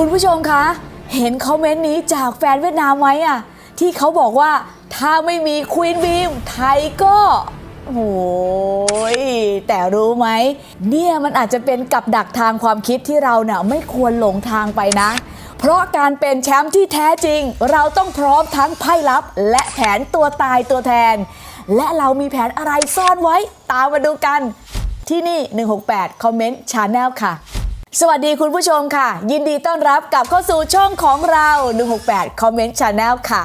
คุณผู้ชมคะ เห็นคอมเมนต์นี้จากแฟนเวียดนามไหมอะที่เขาบอกว่าถ้าไม่มีควีนบีมไทยก็โอ้ยแต่รู้ไหม เนี่ยมันอาจจะเป็นกับดักทางความคิดที่เราเนี่ยไม่ควรหลงทางไปนะ เพราะการเป็นแชมป์ที่แท้จริง เราต้องพร้อมทั้งไพ่ลับ และแผนตัวตายตัวแทน และเรามีแผนอะไรซ่อนไว้ ตามมาดูกัน ที่นี่ 168 คอมเมนต์ชาแนลค่ะ สวัสดีคุณผู้ชมค่ะ ยินดีต้อนรับกลับเข้าสู่ช่องของเรา 168คอมเมนต์ชาแนลค่ะ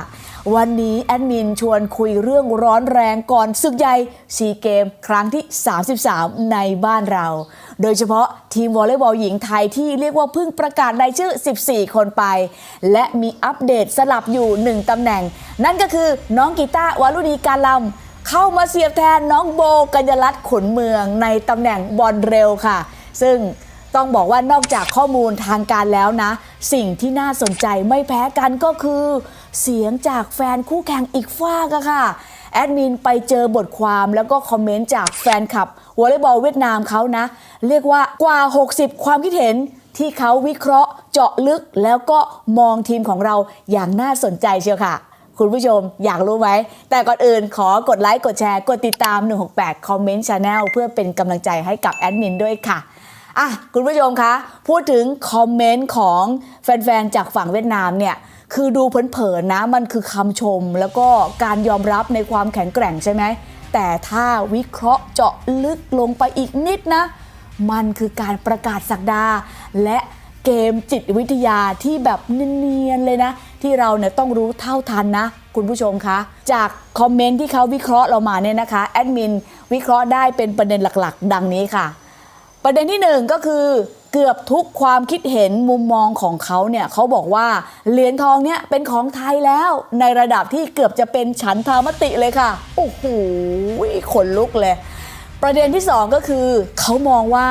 วันนี้แอดมินชวนคุยเรื่องร้อนแรงก่อนศึกใหญ่ซีเกมครั้งที่ 33 ในบ้านเรา โดยเฉพาะทีมวอลเลย์บอลหญิงไทยที่เรียกว่าเพิ่งประกาศรายชื่อ 14 คนไป และมีอัปเดตสลับอยู่ 1 ตำแหน่ง นั่นก็คือน้องกีตาร์วารุณีการลำเข้ามาเสียบแทนน้องโบกัญญรัตน์ขุนเมืองในตำแหน่งบอลเร็วค่ะ ซึ่ง ต้องบอกว่านอกจากข้อมูลทางการแล้วนะ สิ่งที่น่าสนใจไม่แพ้กันก็คือ เสียงจากแฟนคู่แข่งอีกฝ้ากค่ะ แอดมินไปเจอบทความแล้วก็คอมเมนต์จากแฟนคลับวอลเลย์บอลเวียดนามเขานะ เรียกว่ากว่า 60 ความคิดเห็นที่เขาวิเคราะห์เจาะลึกแล้วก็มองทีมของเราอย่างน่าสนใจเชียวค่ะ คุณผู้ชมอยากรู้ไหม แต่ก่อนอื่นขอกดไลค์ กดแชร์ กดติดตาม 168คอมเมนต์ชาแนลเพื่อเป็นกำลังใจให้กับแอดมินด้วยค่ะ อะคุณผู้ชมคะพูดถึงคอมเมนต์ของแฟนๆจากฝั่งเวียดนามเนี่ยคือดูเผินๆนะมันคือคำชม แล้วก็การยอมรับในความแข็งแกร่งใช่ไหมแต่ถ้าวิเคราะห์เจาะลึกลงไปอีกนิดนะ มันคือการประกาศสักดา และเกมจิตวิทยาที่แบบเนียนๆเลยนะ ที่เราเนี่ยต้องรู้เท่าทันนะ คุณผู้ชมคะ จากคอมเมนต์ที่เขาวิเคราะห์เรามาเนี่ยนะคะแอดมินวิเคราะห์ได้เป็นประเด็นหลักๆ ดังนี้ค่ะ ประเด็นที่หนึ่งก็คือเกือบทุกความคิดเห็นมุมมองของเขาเนี่ยเขาบอกว่าเหรียญทองเนี่ยเป็นของไทยแล้วในระดับที่เกือบจะเป็นฉันทามติเลยค่ะ โอ้โหขนลุกเลย ประเด็นที่สองก็คือเขามองว่า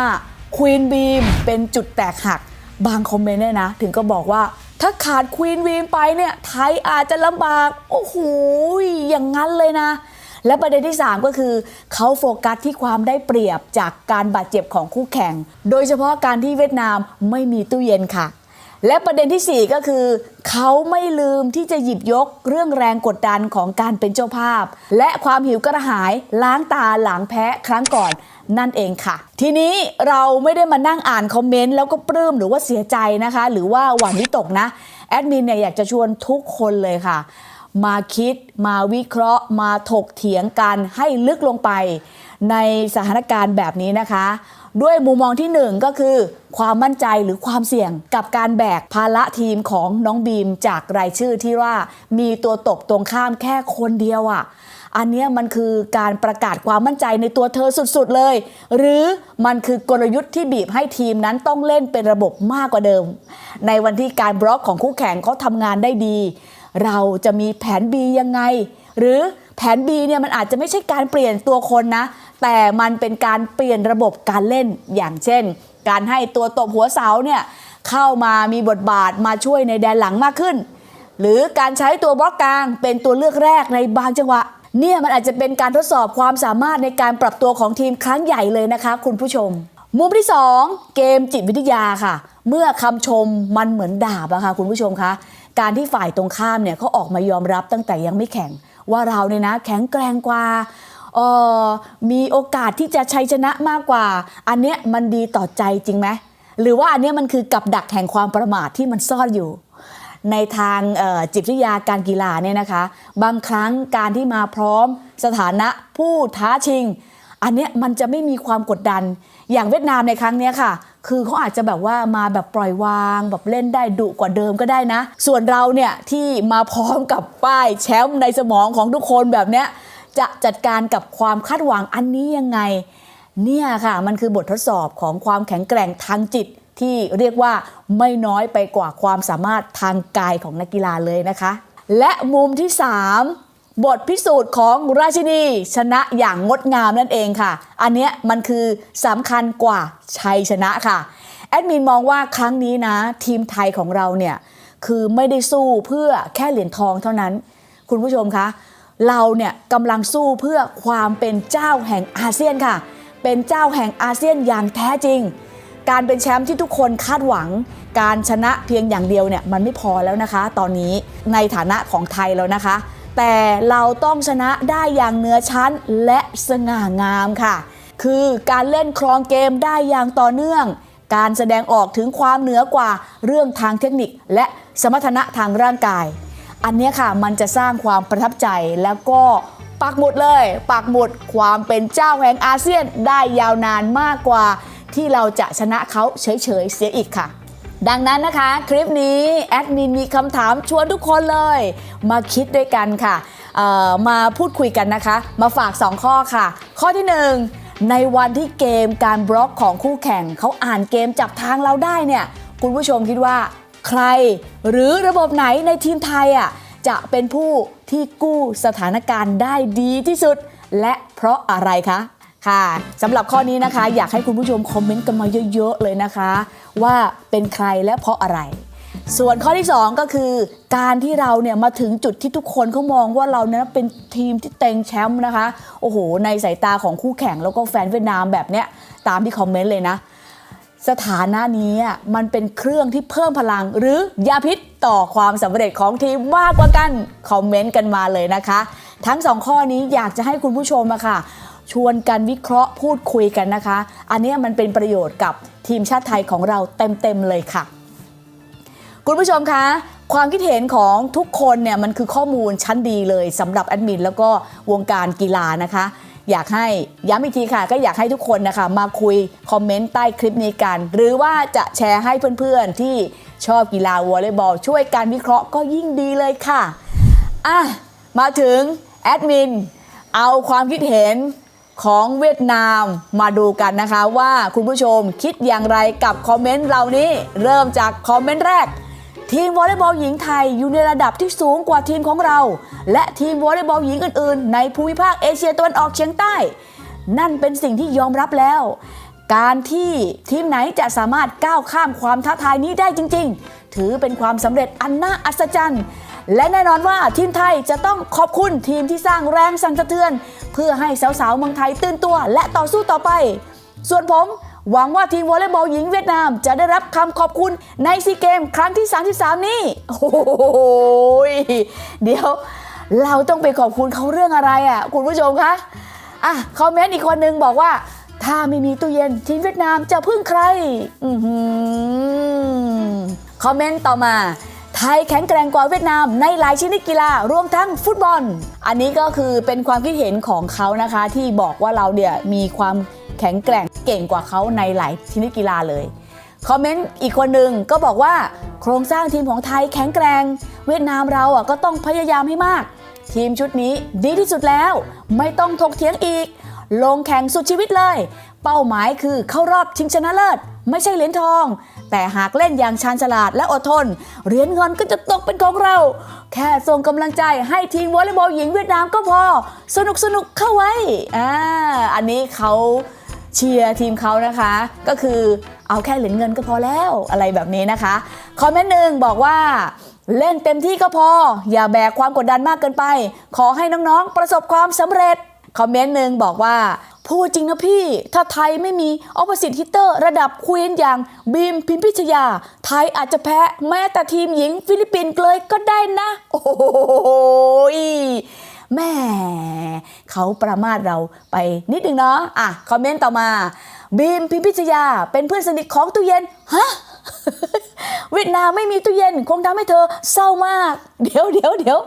ควีนบีมเป็นจุดแตกหักบางคอมเมนต์เนี่ยนะ ถึงก็บอกว่าถ้าขาดควีนบีมไปเนี่ยไทยอาจจะลำบาก โอ้โหอย่างนั้นเลยนะ และประเด็นที่ 3 ก็คือเขาโฟกัสที่ความได้เปรียบจากการบาดเจ็บของคู่แข่ง โดยเฉพาะการที่เวียดนามไม่มีตู้เย็นค่ะ และประเด็นทีสี่ 4 ก็คือ เขาไม่ลืมที่จะหยิบยกเรื่องแรงกดดันของการเป็นเจ้าภาพ และความหิวกระหายล้างตาหลังแพ้ครั้งก่อนนั่นเองค่ะ ทีนี้เราไม่ได้มานั่งอ่านคอมเมนต์แล้วก็ปลื้มหรือว่าเสียใจนะคะ หรือว่าหวั่นวิตกนะ แอดมินเนี่ยอยากจะชวนทุกคนเลยค่ะ มาคิด มาวิเคราะห์ มาถกเถียงกันให้ลึกลงไป ในสถานการณ์แบบนี้นะคะ ด้วยมุมมองที่หนึ่งก็คือ ความมั่นใจหรือความเสี่ยงกับการแบกภาระทีมของน้องบีมจากรายชื่อที่ว่ามีตัวตกตรงข้ามแค่คนเดียวอะ่ะอันนี้มันคือการประกาศความมั่นใจในตัวเธอสุดๆเลย หรือมันคือกลยุทธ์ที่บีบให้ทีมนั้นต้องเล่นเป็นระบบมากกว่าเดิม ในวันที่การบล็อกของคู่แข่งเขาทำงานได้ดี เราจะมีแผน B ยังไง หรือแผน B เนี่ยมันอาจจะไม่ใช่การเปลี่ยนตัวคนนะ แต่มันเป็นการเปลี่ยนระบบการเล่นอย่างเช่น การให้ตัวตบหัวเสาเนี่ยเข้ามามีบทบาทมาช่วยในแดนหลังมากขึ้น หรือการใช้ตัวบล็อกกลางเป็นตัวเลือกแรกในบางจังหวะเนี่ยมันอาจจะเป็นการทดสอบความสามารถในการปรับตัวของทีมครั้งใหญ่เลยนะคะ คุณผู้ชม มุมที่ 2 เกมจิตวิทยาค่ะ เมื่อคำชมมันเหมือนดาบอะค่ะคุณผู้ชมคะ การที่ฝ่ายตรงข้ามเนี่ยเขาออกมายอมรับตั้งแต่ยังไม่แข่ง ว่าเราเนี่ยนะแข็งแกร่งกว่าออมีโอกาสที่จะชัยชนะมากกว่า อันเนี้ยมันดีต่อใจจริงไหมหรือว่าอันเนี้ยมันคือกับดักแห่งความประมาทที่มันซ่อนอยู่ ในทางออจิตวิทยาการกีฬาเนี่ยนะคะ บางครั้งการที่มาพร้อมสถานะผู้ท้าชิง อันเนี้ยมันจะไม่มีความกดดันอย่างเวียดนามในครั้งเนี้ยค่ะ คือเขาอาจจะแบบว่ามาแบบปล่อยวางแบบเล่นได้ดุกว่าเดิมก็ได้นะ ส่วนเราเนี่ยที่มาพร้อมกับป้ายแชมป์ในสมองของทุกคนแบบเนี้ยจะจัดการกับความคาดหวังอันนี้ยังไง เนี่ยค่ะมันคือบททดสอบของความแข็งแกร่งทางจิตที่เรียกว่าไม่น้อยไปกว่าความสามารถทางกายของนักกีฬาเลยนะคะ และมุมที่ 3 บทพิสูจน์ของราชินี ชนะอย่างงดงามนั่นเองค่ะ อันเนี้ยมันคือสำคัญกว่าชัยชนะค่ะ แอดมินมองว่าครั้งนี้นะ ทีมไทยของเราเนี่ย คือไม่ได้สู้เพื่อแค่เหรียญทองเท่านั้น คุณผู้ชมคะเราเนี่ยกำลังสู้เพื่อความเป็นเจ้าแห่งอาเซียนค่ะ เป็นเจ้าแห่งอาเซียนอย่างแท้จริง การเป็นแชมป์ที่ทุกคนคาดหวัง การชนะเพียงอย่างเดียวเนี่ยมันไม่พอแล้วนะคะ ตอนนี้ในฐานะของไทยแล้วนะคะ แต่เราต้องชนะได้อย่างเหนือชั้นและสง่างามค่ะ คือการเล่นครองเกมได้อย่างต่อเนื่อง การแสดงออกถึงความเหนือกว่าเรื่องทางเทคนิคและสมรรถนะทางร่างกาย อันนี้ค่ะมันจะสร้างความประทับใจแล้วก็ปักหมุดเลยปักหมุดความเป็นเจ้าแห่งอาเซียนได้ยาวนานมากกว่า ที่เราจะชนะเขาเฉยๆเสียอีกค่ะ ดังนั้นนะคะ คลิปนี้แอดมินมีคำถามชวนทุกคนเลย มาคิดด้วยกันค่ะ มาพูดคุยกันนะคะ มาฝาก 2 ข้อค่ะ ข้อที่ 1 ในวันที่เกมการบล็อกของคู่แข่ง เขาอ่านเกมจับทางเราได้เนี่ย คุณผู้ชมคิดว่าใครหรือระบบไหนในทีมไทยอะจะเป็นผู้ที่กู้สถานการณ์ได้ดีที่สุด และเพราะอะไรคะ ค่ะสำหรับข้อนี้นะคะ อยากให้คุณผู้ชมคอมเมนต์กันมาเยอะๆเลยนะคะ ว่าเป็นใครและเพราะอะไร ส่วนข้อที่ 2 ก็คือ การที่เราเนี่ยมาถึงจุดที่ทุกคนเขามองว่าเราเนี่ยเป็นทีมที่เต็งแชมป์นะคะ โอ้โห ในสายตาของคู่แข่งแล้วก็แฟนเวียดนามแบบเนี้ยตามที่คอมเมนต์เลยนะ สถานะนี้มันเป็นเครื่องที่เพิ่มพลังหรือยาพิษต่อความสำเร็จของทีมมากกว่ากันคอมเมนต์กันมาเลยนะคะ ทั้งสองข้อนี้อยากจะให้คุณผู้ชมอะค่ะ ชวนกันวิเคราะห์พูดคุยกันนะคะ อันนี้มันเป็นประโยชน์กับทีมชาติไทยของเราเต็มๆเลยค่ะ คุณผู้ชมคะความคิดเห็นของทุกคนเนี่ยมันคือข้อมูลชั้นดีเลยสำหรับแอดมินแล้วก็วงการกีฬานะคะ อยากให้ย้ำอีกทีค่ะ ก็อยากให้ทุกคนนะคะ มาคุยคอมเมนต์ใต้คลิปนี้กัน หรือว่าจะแชร์ให้เพื่อนๆที่ชอบกีฬาวอลเลย์บอลช่วยการวิเคราะห์ก็ยิ่งดีเลยค่ะอะ มาถึงแอดมินเอาความคิดเห็น ของเวียดนามมาดูกันนะคะว่าคุณผู้ชมคิดอย่างไรกับคอมเมนต์เหล่านี้ เริ่มจากคอมเมนต์แรก ทีมวอลเลย์บอลหญิงไทยอยู่ในระดับที่สูงกว่าทีมของเรา และทีมวอลเลย์บอลหญิงอื่นๆ ในภูมิภาคเอเชียตะวันออกเฉียงใต้ นั่นเป็นสิ่งที่ยอมรับแล้ว การที่ทีมไหนจะสามารถก้าวข้ามความท้าทายนี้ได้จริง ๆ ถือเป็นความสำเร็จอันน่าอัศจรรย์ และแน่นอนว่าทีมไทยจะต้องขอบคุณทีมที่สร้างแรงสั่นสะเทือน เพื่อให้สาวๆเมืองไทยตื่นตัวและต่อสู้ต่อไป ส่วนผมหวังว่าทีมวอลเลย์บอลหญิงเวียดนามจะได้รับคำขอบคุณในซีเกมครั้งที่ 33 นี้ โอ้โหยเดี๋ยวเราต้องไปขอบคุณเขาเรื่องอะไรอะ คุณผู้ชมคะอะคอมเมนต์อีกคนนึงบอกว่า ถ้าไม่มีตู้เย็นทีมเวียดนามจะพึ่งใคร อือหือ คอมเมนต์ต่อมา ไทยแข็งแกร่งกว่าเวียดนามในหลายชนิดกีฬารวมทั้งฟุตบอล อันนี้ก็คือเป็นความคิดเห็นของเขานะคะที่บอกว่าเราเนี่ยมีความแข็งแกร่งเก่งกว่าเขาในหลายชนิดกีฬาเลยคอมเมนต์อีกคนหนึ่งก็บอกว่าโครงสร้างทีมของไทยแข็งแกร่งเวียดนามเราอะก็ต้องพยายามให้มาก ทีมชุดนี้ดีที่สุดแล้ว ไม่ต้องถกเถียงอีก ลงแข่งสุดชีวิตเลย เป้าหมายคือเข้ารอบชิงชนะเลิศ ไม่ใช่เหรียญทอง แต่หากเล่นอย่างชาญฉลาดและอดทน เหรียญเงินก็จะตกเป็นของเรา แค่ส่งกำลังใจให้ทีมวอลเลย์บอลหญิงเวียดนามก็พอ สนุกสนุกเข้าไว้อ่าอันนี้เขาเชียร์ทีมเขานะคะ ก็คือเอาแค่เหรียญเงินก็พอแล้วอะไรแบบนี้นะคะคอมเมนต์หนึ่งบอกว่าเล่นเต็มที่ก็พอ อย่าแบกความกดดันมากเกินไป ขอให้น้องๆประสบความสำเร็จคอมเมนต์หนึ่งบอกว่า พูดจริงนะพี่ ถ้าไทยไม่มีออป o s สิ e ฮิตเตอร์ระดับควีนอย่างบีมพิมพิชยา ไทยอาจจะแพ้แม้แต่ทีมหญิงฟิลิปปินส์เลยก็ได้นะ โอ้โหแม่เขาประมาทเราไปนิดนึงเนาะอะ คอมเมนต์ต่อมา บีมพิมพิชยาเป็นเพื่อนสนิทของตู้เย็น ฮะเวียดนามไม่มีตู้เย็น คงทำให้เธอเศร้ามาก เดี๋ยวเดี๋ยวเดี๋ยว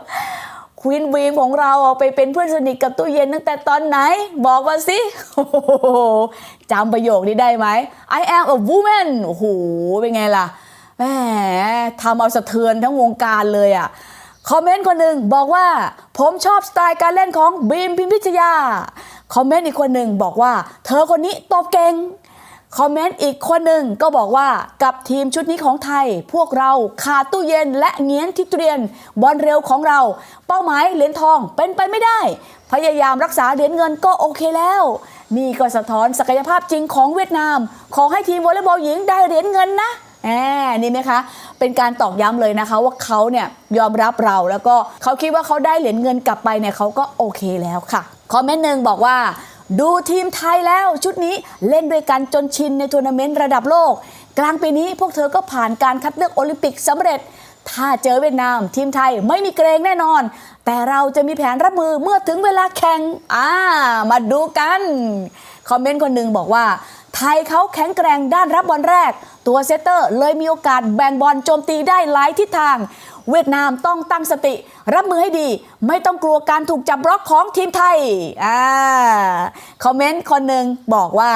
ควีนบีมของเราไปเป็นเพื่อนสนิทกับตู้เย็นตั้งแต่ตอนไหน บอกมาสิโอ้โหจำประโยคนี้ได้ไหม I am a woman โอ้โห เป็นไงล่ะแหมทำเอาสะเทือนทั้งวงการเลยอะคอมเมนต์คนหนึ่งบอกว่า ผมชอบสไตล์การเล่นของบีมพิมพิชยา คอมเมนต์อีกคนหนึ่งบอกว่า เธอคนนี้ตบเก่ง คอมเมนต์อีกคนหนึ่งก็บอกว่ากับทีมชุดนี้ของไทย พวกเราขาดตู้เย็นและเงี้ยนที่เตรียนบอลเร็วของเรา เป้าหมายเหรียญทองเป็นไปไม่ได้ พยายามรักษาเหรียญเงินก็โอเคแล้ว นี่ก็สะท้อนศักยภาพจริงของเวียดนาม ขอให้ทีมวอลเลย์บอลหญิงได้เหรียญเงินนะแหมนี่ไหมคะ เป็นการตอกย้ำเลยนะคะว่าเขาเนี่ยยอมรับเราแล้วก็เขาคิดว่าเขาได้เหรียญเงินกลับไปเนี่ยเขาก็โอเคแล้วค่ะคอมเมนต์หนึ่งบอกว่า ดูทีมไทยแล้วชุดนี้เล่นด้วยกันจนชินในทัวร์นาเมนต์ระดับโลก กลางปีนี้พวกเธอก็ผ่านการคัดเลือกโอลิมปิกสำเร็จ ถ้าเจอเวียดนาม ทีมไทยไม่มีเกรงแน่นอน แต่เราจะมีแผนรับมือเมื่อถึงเวลาแข่งอ่ามาดูกัน คอมเมนต์คนหนึ่งบอกว่า ไทยเขาแข็งแกร่งด้านรับบอลแรก ตัวเซตเตอร์เลยมีโอกาสแบ่งบอลโจมตีได้หลายทิศทาง เวียดนามต้องตั้งสติ รับมือให้ดี ไม่ต้องกลัวการถูกจับบล็อกของทีมไทยอ่าคอมเมนต์คนหนึ่งบอกว่า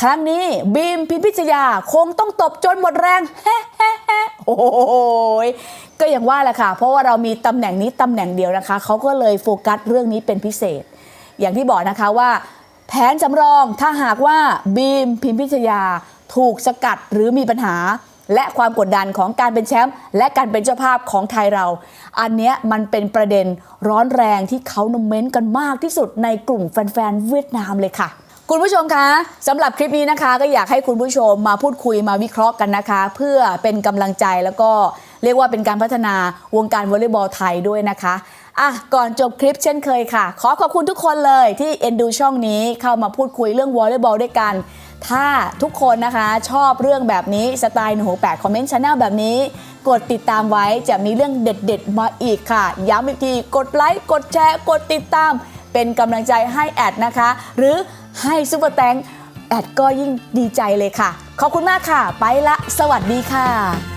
ครั้งนี้บีมพิมพิชยาคงต้องตบจนหมดแรงฮโอ้ยก็อย่างว่าแหละค่ะ เพราะว่าเรามีตำแหน่งนี้ตำแหน่งเดียวนะคะ เขาก็เลยโฟกัสเรื่องนี้เป็นพิเศษ อย่างที่บอกนะคะว่า แผนสำรองถ้าหากว่าบีมพิมพิชยาถูกสกัดหรือมีปัญหา และความกดดันของการเป็นแชมป์และการเป็นเจ้าภาพของไทยเรา อันเนี้ยมันเป็นประเด็นร้อนแรงที่เขานมเม้นต์กันมากที่สุดในกลุ่มแฟนๆเวียดนามเลยค่ะ คุณผู้ชมคะสำหรับคลิปนี้นะคะ ก็อยากให้คุณผู้ชมมาพูดคุยมาวิเคราะห์กันนะคะ เพื่อเป็นกำลังใจแล้วก็เรียกว่าเป็นการพัฒนาวงการวอลเลย์บอลไทยด้วยนะคะอะก่อนจบคลิปเช่นเคยค่ะ ขอขอบคุณทุกคนเลยที่เอ็นดูช่องนี้เข้ามาพูดคุยเรื่องวอลเลย์บอลด้วยกัน ถ้าทุกคนนะคะชอบเรื่องแบบนี้สไตล์หนูแปดคอมเมนต์ชาแนลแบบนี้ กดติดตามไว้จะมีเรื่องเด็ดๆมาอีกค่ะ ย้ำอีกทีกดไลค์กดแชร์กดติดตาม เป็นกำลังใจให้แอดนะคะ หรือให้ซุปเปอร์แตงแอดก็ยิ่งดีใจเลยค่ะ ขอบคุณมากค่ะ ไปละ สวัสดีค่ะ